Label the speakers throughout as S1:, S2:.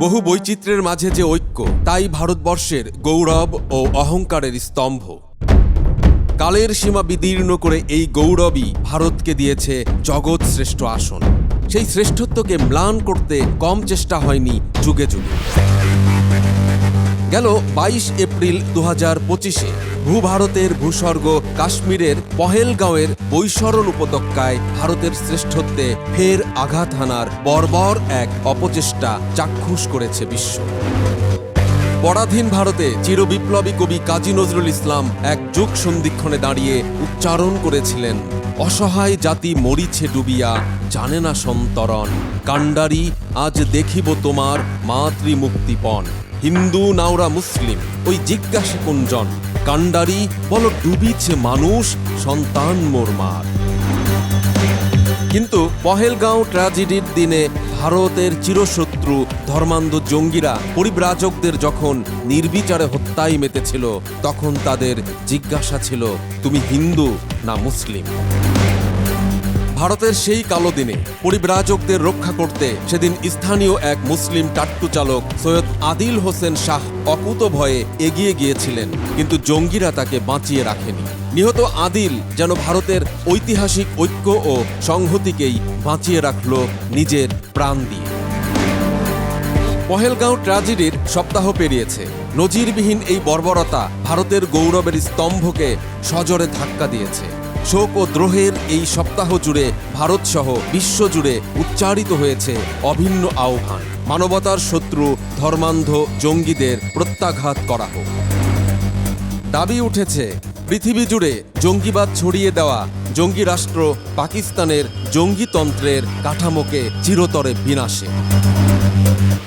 S1: বহু বৈচিত্র্যের মাঝে যে ঐক্য, তাই ভারতবর্ষের গৌরব ও অহংকারের স্তম্ভ। কালের সীমা বিদীর্ণ করে এই গৌরবই ভারতকে দিয়েছে জগৎ শ্রেষ্ঠ আসন। সেই শ্রেষ্ঠত্বকে ম্লান করতে কম চেষ্টা হয়নি যুগে যুগে। গেল বাইশ এপ্রিল দু হাজার পঁচিশে। ভূভারতের ভূস্বর্গ কাশ্মীরের পহেলগাঁওয়ের বৈশরণ উপত্যকায় ভারতের শ্রেষ্ঠত্বে ফের আঘাত হানার বর্বর এক অপচেষ্টা চাক্ষুষ করেছে বিশ্ব। পরাধীন ভারতে চিরবিপ্লবী কবি কাজী নজরুল ইসলাম এক যুগ সন্ধিক্ষণে দাঁড়িয়ে উচ্চারণ করেছিলেন, অসহায় জাতি মরিছে ডুবিয়া, জানে না সন্তরণ, কাণ্ডারি আজ দেখিব তোমার মাতৃমুক্তিপণ। হিন্দু নাওরা মুসলিম, ওই জিজ্ঞাসে কুঞ্জন কাণ্ডারি বল ডুবিছে মানুষ, সন্তান মোর মার। কিন্তু পহেলগাঁও ট্র্যাজেডির দিনে ভারতের চিরশত্রু ধর্মান্ধ জঙ্গিরা, পরিব্রাজকদের যখন নির্বিচারে হত্যায় মেতেছিল, তখন তাদের জিজ্ঞাসা ছিল, তুমি হিন্দু না মুসলিম? ভারতের সেই কালো দিনে পরিব্রাজকদের রক্ষা করতে সেদিন স্থানীয় এক মুসলিম টাট্টু চালক সৈয়দ আদিল হোসেন শাহ অকুত ভয়ে এগিয়ে গিয়েছিলেন, কিন্তু জঙ্গিরা তাকে বাঁচিয়ে রাখেনি। নিহত আদিল যেন ভারতের ঐতিহাসিক ঐক্য ও সংহতিকেই বাঁচিয়ে রাখল নিজের প্রাণ দিয়ে। পহেলগাঁও ট্র্যাজেডির সপ্তাহ পেরিয়েছে। নজিরবিহীন এই বর্বরতা ভারতের গৌরবের স্তম্ভকে সজোরে ধাক্কা দিয়েছে। শোক ও দ্রোহের এই সপ্তাহ জুড়ে ভারতসহ বিশ্বজুড়ে উচ্চারিত হয়েছে অভিন্ন আহ্বান। মানবতার শত্রু ধর্মান্ধ জঙ্গিদের প্রত্যাঘাত করা হোক। দাবি উঠেছে, পৃথিবী জুড়ে জঙ্গিবাদ ছড়িয়ে দেওয়া জঙ্গি রাষ্ট্র পাকিস্তানের জঙ্গিতন্ত্রের কাঠামোকে চিরতরে বিনাশে।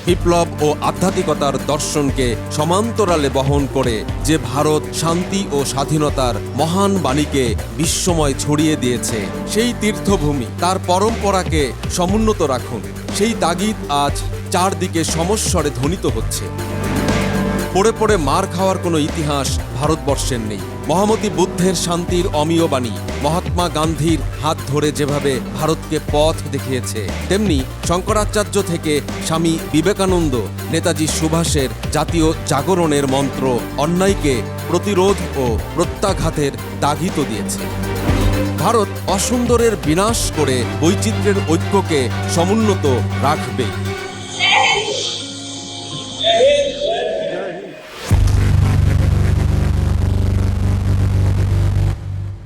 S1: বিপ্লব ও আধ্যাত্মিকতার দর্শনকে সমান্তরালে বহন করে যে ভারত শান্তি ও স্বাধীনতার মহান বাণীকে বিশ্বময় ছড়িয়ে দিয়েছে, সেই তীর্থভূমি, তার পরম্পরাকে সমুন্নত রাখুন। সেই তাগিদ আজ চারদিকে সমস্বরে ধ্বনিত হচ্ছে। পড়ে পড়ে মার খাওয়ার কোনো ইতিহাস ভারতবর্ষের নেই। মহামতি বুদ্ধের শান্তির অমীয় বাণী, মহাত্মা গান্ধীর হাত ধরে যেভাবে ভারতকে পথ দেখিয়েছে, তেমনি শঙ্করাচার্য থেকে স্বামী বিবেকানন্দ, নেতাজি সুভাষের জাতীয় জাগরণের মন্ত্র অন্যায়কে প্রতিরোধ ও প্রত্যাঘাতের তাগিত দিয়েছে। ভারত অসুন্দরের বিনাশ করে বৈচিত্র্যের ঐক্যকে সমুন্নত রাখবে।